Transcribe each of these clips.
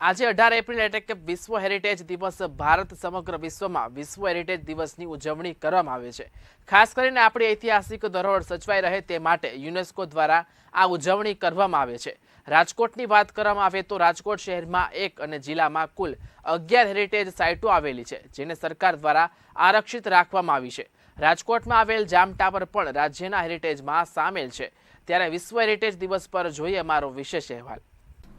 આજે અઢાર એપ્રિલ એટલે કે વિશ્વ હેરિટેજ દિવસ ભારત સમગ્ર વિશ્વમાં વિશ્વ હેરિટેજ દિવસની ઉજવણી કરવામાં આવે છે. ખાસ કરીને આપણી ઐતિહાસિક ધરોહર સચવાઈ રહે તે માટે યુનેસ્કો દ્વારા આ ઉજવણી કરવામાં આવે છે. રાજકોટની વાત કરવામાં આવે તો રાજકોટ શહેરમાં એક અને જિલ્લામાં કુલ અગિયાર હેરિટેજ સાઇટો આવેલી છે, જેને સરકાર દ્વારા આરક્ષિત રાખવામાં આવી છે. રાજકોટમાં આવેલ જામ ટાવર પણ રાજ્યના હેરિટેજમાં સામેલ છે. ત્યારે વિશ્વ હેરિટેજ દિવસ પર જોઈએ અમારો વિશેષ અહેવાલ.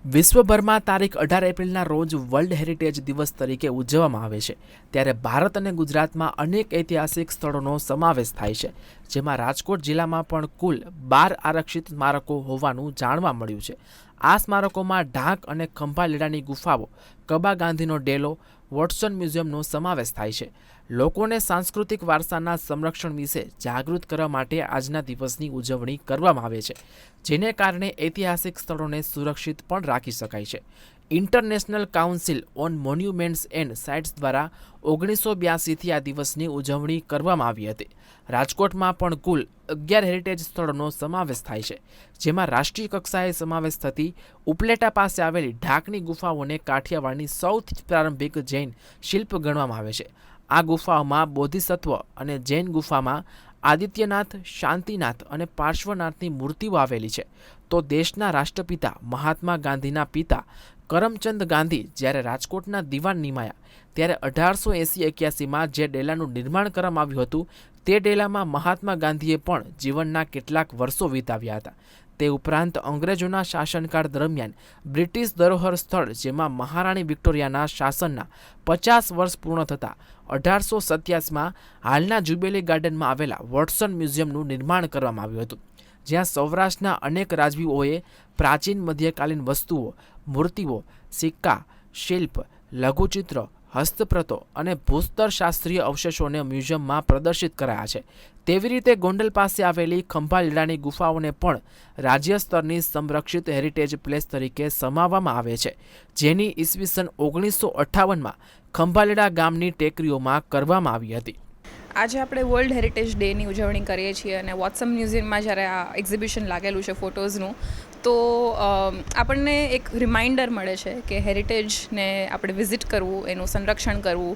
વિશ્વભરમાં તારીખ અઢાર એપ્રિલના રોજ વર્લ્ડ હેરિટેજ દિવસ તરીકે ઉજવવામાં આવે છે. ત્યારે ભારત અને ગુજરાતમાં અનેક ઐતિહાસિક સ્થળોનો સમાવેશ થાય છે, જેમાં રાજકોટ જિલ્લામાં પણ કુલ બાર આરક્ષિત સ્મારકો હોવાનું જાણવા મળ્યું છે. આ સ્મારકોમાં ઢાંક અને ખંભાલીડાની ગુફાઓ, કબા ગાંધીનો ડેલો, વોટસન મ્યુઝિયમનો સમાવેશ થાય છે. લોકોને સાંસ્કૃતિક વારસાના સંરક્ષણ વિશે જાગૃત કરવા માટે આજના દિવસની ઉજવણી કરવામાં આવે છે, જેને કારણે ઐતિહાસિક સ્થળોને સુરક્ષિત પણ રાખી શકાય છે. International Council on Monuments and Sites દ્વારા ઓગણીસો બ્યાસીથી આ દિવસની ઉજવણી કરવામાં આવી હતી. રાજકોટમાં પણ કુલ અગિયાર હેરિટેજ સ્થળોનો સમાવેશ થાય છે, જેમાં રાષ્ટ્રીય કક્ષાએ સમાવેશ થતી ઉપલેટા પાસે આવેલી ઢાકની ગુફાઓને કાઠિયાવાડની સૌથી પ્રારંભિક જૈન શિલ્પ ગણવામાં આવે છે. આ ગુફાઓમાં બોધિસત્વ અને જૈન ગુફામાં આદિત્યનાથ, શાંતિનાથ અને પાર્શ્વનાથની મૂર્તિઓ આવેલી છે. તો દેશના રાષ્ટ્રપિતા મહાત્મા ગાંધીના પિતા કરમચંદ ગાંધી જ્યારે રાજકોટના દિવાન નિમાયા, ત્યારે અઢારસો એંસી એક્યાસીમાં જે ડેલાનું નિર્માણ કરવામાં આવ્યું હતું, તે ડેલામાં મહાત્મા ગાંધીએ પણ જીવનના કેટલાક વર્ષો વિતાવ્યા હતા. તે ઉપરાંત અંગ્રેજોના શાસનકાળ દરમિયાન બ્રિટિશ ધરોહર સ્થળ, જેમાં મહારાણી વિક્ટોરિયાના શાસનના પચાસ વર્ષ પૂર્ણ થતાં, અઢારસો સત્યાસીમાં હાલના જુબેલી ગાર્ડનમાં આવેલા વોટસન મ્યુઝિયમનું નિર્માણ કરવામાં આવ્યું હતું. જ્યાં સૌરાષ્ટ્રના અનેક રાજવીઓએ પ્રાચીન મધ્યકાલીન વસ્તુઓ, મૂર્તિઓ, સિક્કા, શિલ્પ, લઘુચિત્ર, હસ્તપ્રતો અને ભૂસ્તર શાસ્ત્રીય અવશેષોને મ્યુઝિયમમાં પ્રદર્શિત કરાયા છે. તેવી રીતે ગોંડલ પાસે આવેલી ખંભાલીડાની ગુફાઓને પણ રાજ્ય સ્તરની સંરક્ષિત હેરિટેજ પ્લેસ તરીકે સમાવવામાં આવે છે. જેની ઈસવીસન ઓગણીસો અઠ્ઠાવનમાં ખંભાલીડા ગામની ટેકરીઓમાં કરવામાં આવી હતી. આજે આપણે વર્લ્ડ હેરિટેજ ડેની ઉજવણી કરીએ છીએ અને વોટ્સઅપ મ્યુઝિયમમાં જ્યારે આ એક્ઝિબિશન લાગેલું છે ફોટોઝનું તો આપણને એક રિમાઇન્ડર મળે છે કે હેરિટેજને આપણે વિઝિટ કરવું, એનું સંરક્ષણ કરવું,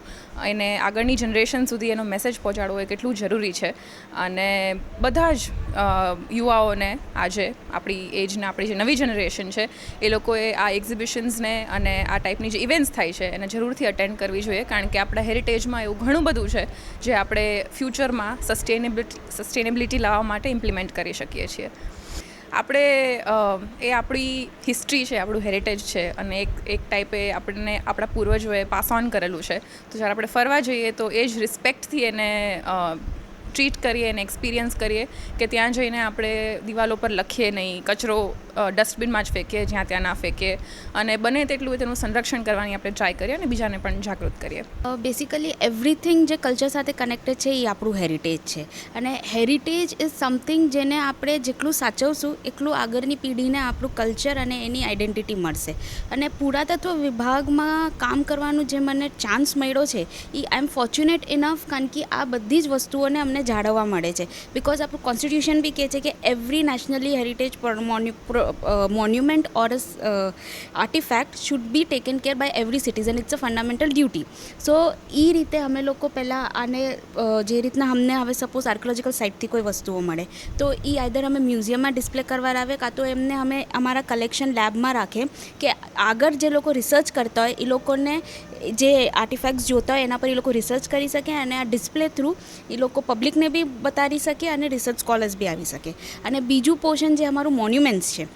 એને આગળની જનરેશન સુધી એનો મેસેજ પહોંચાડવો એ કેટલું જરૂરી છે. અને બધા જ યુવાઓને આજે આપણી એજના આપણી જે નવી જનરેશન છે, એ લોકોએ આ એક્ઝિબિશન્સને અને આ ટાઈપની જે ઇવેન્ટ્સ થાય છે, એને જરૂરથી અટેન્ડ કરવી જોઈએ. કારણ કે આપણા હેરિટેજમાં એવું ઘણું બધું છે, જે આપણે ફ્યુચરમાં સસ્ટેનેબિલિટી સસ્ટેનેબિલિટી લાવવા માટે ઇમ્પ્લિમેન્ટ કરી શકીએ છીએ. આપણે એ આપણી હિસ્ટ્રી છે, આપણું હેરિટેજ છે અને એક એક ટાઈપે આપણને આપણા પૂર્વજોએ પાસ ઓન કરેલું છે. તો જ્યારે આપણે ફરવા જઈએ તો એ જ રિસ્પેક્ટથી એને ટ્રીટ કરીએ અને એક્સપિરિયન્સ કરીએ કે ત્યાં જઈને આપણે દિવાલો પર લખીએ નહીં, કચરો ડસ્ટબિનમાં જ ફેંકીએ, જ્યાં ત્યાં ના ફેંકીએ. અને બને તેટલું તેનું સંરક્ષણ કરવાની આપણે ટ્રાય કરીએ અને બીજાને પણ જાગૃત કરીએ. બેસિકલી એવરીથિંગ જે કલ્ચર સાથે કનેક્ટેડ છે એ આપણું હેરિટેજ છે. અને હેરિટેજ ઇઝ સમથિંગ જેને આપણે જેટલું સાચવશું, એટલું આગળની પેઢીને આપણું કલ્ચર અને એની આઈડેન્ટિટી મળશે. અને પુરાતત્વ વિભાગમાં કામ કરવાનું જે મને ચાન્સ મળ્યો છે, એ આઈ એમ ફોર્ચ્યુનેટ ઇનફ કારણ કે આ બધી જ વસ્તુઓને અમને જાળવવા મળે છે. બિકોઝ આપણું કોન્સ્ટિટ્યુશન બી કહે છે કે every nationally heritage monument or artifact should be taken care by every citizen it's a fundamental duty so એ રીતે અમે લોકો પહેલાં આને જે રીતના અમને હવે સપોઝ આર્કોલોજીકલ સાઇટથી કોઈ વસ્તુઓ મળે, તો એ આઈધર અમે મ્યુઝિયમમાં ડિસ્પ્લે કરવા આવે કાં તો એમને અમે અમારા કલેક્શન લેબમાં રાખે કે આગળ જે લોકો રિસર્ચ કરતા હોય એ લોકોને જે આર્ટિફેક્ટ્સ જોતા હોય એના પર એ લોકો રિસર્ચ કરી શકે અને આ ડિસ્પ્લે થ્રુ એ લોકો પબ્લિકને બી બતાવી શકે અને રિસર્ચ સ્કોલર્સ બી આવી શકે. અને બીજું પોર્શન જે અમારું મોન્યુમેન્ટ્સ છે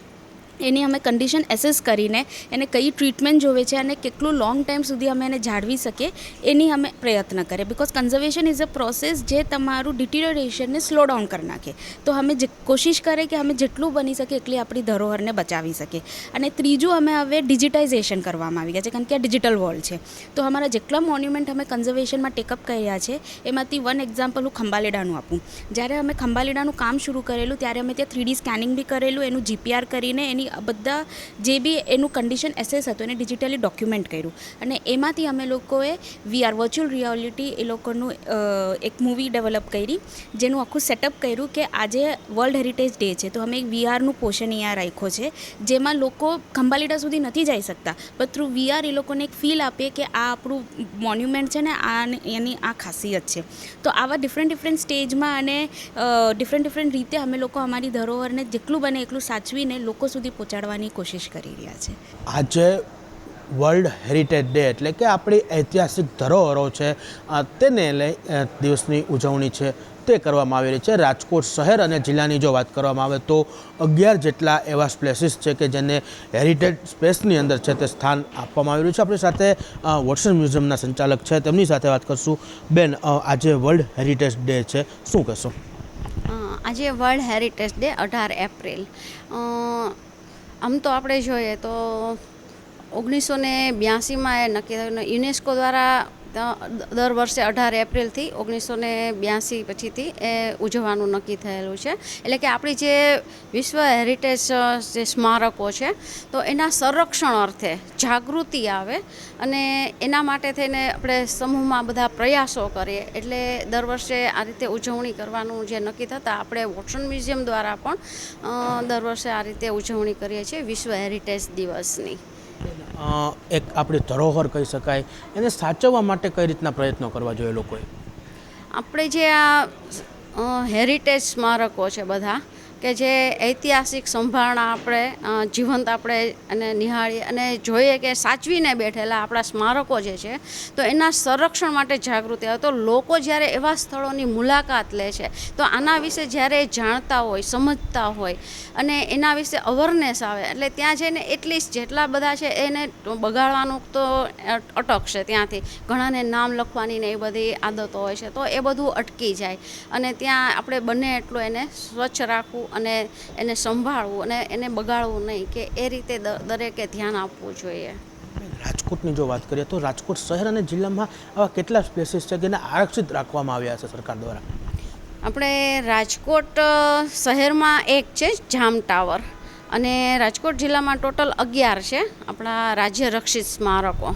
એની અમે કન્ડિશન એસેસ કરીને એને કઈ ટ્રીટમેન્ટ જોવે છે અને કેટલું લોંગ ટાઈમ સુધી અમે એને જાળવી શકીએ, એની અમે પ્રયત્ન કરીએ. Because conservation is a process જે તમારું ડિટિરિયરેશનને સ્લો ડાઉન કરી નાખે. તો અમે જે કોશિશ કરીએ કે અમે જેટલું બની શકે એટલી આપણી ધરોહરને બચાવી શકીએ. અને ત્રીજું અમે હવે ડિજિટાઇઝેશન કરવામાં આવી ગયા છે, કારણ કે આ ડિજિટલ વર્લ્ડ છે. તો અમારા જેટલા મોન્યુમેન્ટ અમે કન્ઝર્વેશનમાં ટેકઅપ કર્યા છે, એમાંથી વન એક્ઝામ્પલ હું ખંબાલેડાનું આપું. જ્યારે અમે ખંભાલેડાનું કામ શરૂ કરેલું, ત્યારે અમે ત્યાં થ્રીડી સ્કેનિંગ બી કરેલું, એનું જીપીઆર કરીને એની એની બધા જે બી એનું કન્ડિશન એસેસ હતું, એને ડિજિટલી ડોક્યુમેન્ટ કર્યું. અને એમાંથી અમે લોકોએ વીઆર વર્ચ્યુઅલ રિયાલિટી એ લોકોનું એક મૂવી ડેવલપ કરી, જેનું આખું સેટઅપ કર્યું કે આજે વર્લ્ડ હેરિટેજ ડે છે. તો અમે એક વીઆરનું પોષણ અહીંયા રાખ્યો છે, જેમાં લોકો ખંભાલીડા સુધી નથી જઈ શકતા. પણ થ્રુ વીઆર એ લોકોને એક ફીલ આપીએ કે આ આપણું મોન્યુમેન્ટ છે ને, આ એની આ ખાસિયત છે. તો આવા ડિફરન્ટ ડિફરન્ટ સ્ટેજમાં અને ડિફરન્ટ ડિફરન્ટ રીતે અમે લોકો અમારી ધરોહરને જેટલું બને એટલું સાચવીને લોકો સુધી પહોંચાડવાની કોશિશ કરી રહ્યા છે. આજે વર્લ્ડ હેરિટેજ ડે એટલે કે આપણી ઐતિહાસિક ધરોહરો છે તેને લઈ દિવસની ઉજવણી છે તે કરવામાં આવેલી છે. રાજકોટ શહેર અને જિલ્લાની જો વાત કરવામાં આવે તો અગિયાર જેટલા એવા સ્પ્લેસીસ છે કે જેને હેરિટેજ સ્પેસની અંદર છે તે સ્થાન આપવામાં આવેલું છે. આપણી સાથે વોટસન મ્યુઝિયમના સંચાલક છે. તેમની સાથે વાત કરશું. બેન આજે વર્લ્ડ હેરિટેજ ડે છે. શું કહેશો? આજે વર્લ્ડ હેરિટેજ ડે અઢાર એપ્રિલ. આમ તો આપણે જોઈએ તો ઓગણીસો ને બ્યાસીમાં એ નક્કી થયું યુનેસ્કો દ્વારા દર વર્ષે અઢાર એપ્રિલથી ઓગણીસો ને બ્યાસી પછીથી એ ઉજવવાનું નક્કી થયેલું છે. એટલે કે આપણી જે વિશ્વ હેરિટેજ જે સ્મારકો છે, તો એના સંરક્ષણ અર્થે જાગૃતિ આવે અને એના માટે થઈને આપણે સમૂહમાં બધા પ્રયાસો કરીએ. એટલે દર વર્ષે આ રીતે ઉજવણી કરવાનું જે નક્કી થતાં, આપણે વોટસન મ્યુઝિયમ દ્વારા પણ દર વર્ષે આ રીતે ઉજવણી કરીએ છીએ વિશ્વ હેરિટેજ દિવસની. એક આપણી ધરોહર કહી શકાય. એને સાચવવા માટે કઈ રીતના પ્રયત્નો કરવા જોઈએ લોકોએ? આપણે જે આ હેરિટેજ સ્મારકો છે બધા કે જે ઐતિહાસિક સંભાળના આપણે જીવંત આપણે અને નિહાળીએ અને જોઈએ કે સાચવીને બેઠેલા આપણા સ્મારકો જે છે, તો એના સંરક્ષણ માટે જાગૃતિ આવે તો લોકો જ્યારે એવા સ્થળોની મુલાકાત લે છે, તો આના વિશે જ્યારે જાણતા હોય, સમજતા હોય અને એના વિશે અવરનેસ આવે, એટલે ત્યાં જઈને એટલીસ્ટ જેટલા બધા છે એને બગાડવાનું તો અટકશે ત્યાંથી. ઘણાને નામ લખવાની ને એ બધી આદતો હોય છે, તો એ બધું અટકી જાય. અને ત્યાં આપણે બને એટલું એને સ્વચ્છ રાખવું અને એને સંભાળવું અને એને બગાડવું નહીં કે એ રીતે દ- દરેકે ધ્યાન આપવું જોઈએ. રાજકોટની જો વાત કરીએ તો રાજકોટ શહેર અને જિલ્લામાં આવા કેટલા સ્પેસીસ છે જેને આરક્ષિત રાખવામાં આવ્યા છે સરકાર દ્વારા? આપણે રાજકોટ શહેરમાં એક છે જામ ટાવર અને રાજકોટ જિલ્લામાં ટોટલ અગિયાર છે આપણા રાજ્ય રક્ષિત સ્મારકો.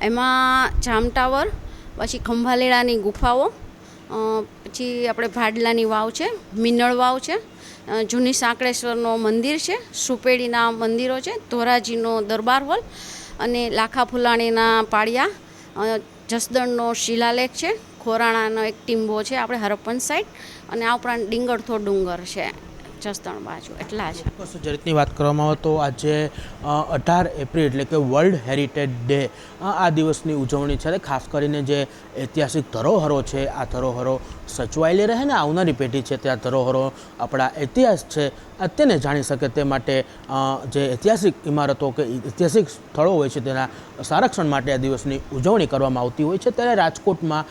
એમાં જામ ટાવર પછી ખંભાલેડાની ગુફાઓ પછી આપણે ભાડલાની વાવ છે મિનળ વાવ છે જૂની સાંકળેશ્વરનો મંદિર છે, સુપેડીના મંદિરો છે, ધોરાજીનો દરબાર હોલ અને લાખા ફુલાણીના પાળિયા જસદણનો શિલાલેખ છે, ખોરાણાનો એક ટીંબો છે, આપણે હરપ્પન સાઈડ અને આ ઉપરાંત ડીંગળથો ડુંગર છે. જસદણ બાજુ, એટલા છે ચોક્કસ વાત કરવામાં આવે તો આજે અઢાર એપ્રિલ એટલે કે વર્લ્ડ હેરિટેજ ડે આ દિવસની ઉજવણી છે ખાસ કરીને જે ઐતિહાસિક ધરોહરો છે, આ ધરોહરો સચવાયેલી રહે ને આવનારી પેઢી છે ત્યાં ધરોહરો આપણા ઇતિહાસ છે તેને જાણી શકે તે માટે જે ઐતિહાસિક ઇમારતો કે ઐતિહાસિક સ્થળો હોય છે તેના સંરક્ષણ માટે આ દિવસની ઉજવણી કરવામાં આવતી હોય છે. ત્યારે રાજકોટમાં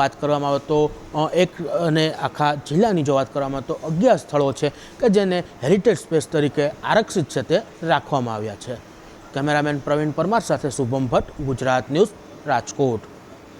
વાત કરવામાં આવે તો એક અને આખા જિલ્લાની જો વાત કરવામાં આવે તો અગિયાર સ્થળો છે કે જેને હેરિટેજ સ્પેસ તરીકે આરક્ષિત છે તે રાખવામાં આવ્યા છે. કેમેરામેન પ્રવીણ પરમાર સાથે શુભમ ભટ્ટ, ગુજરાત ન્યૂઝ રાજકોટ.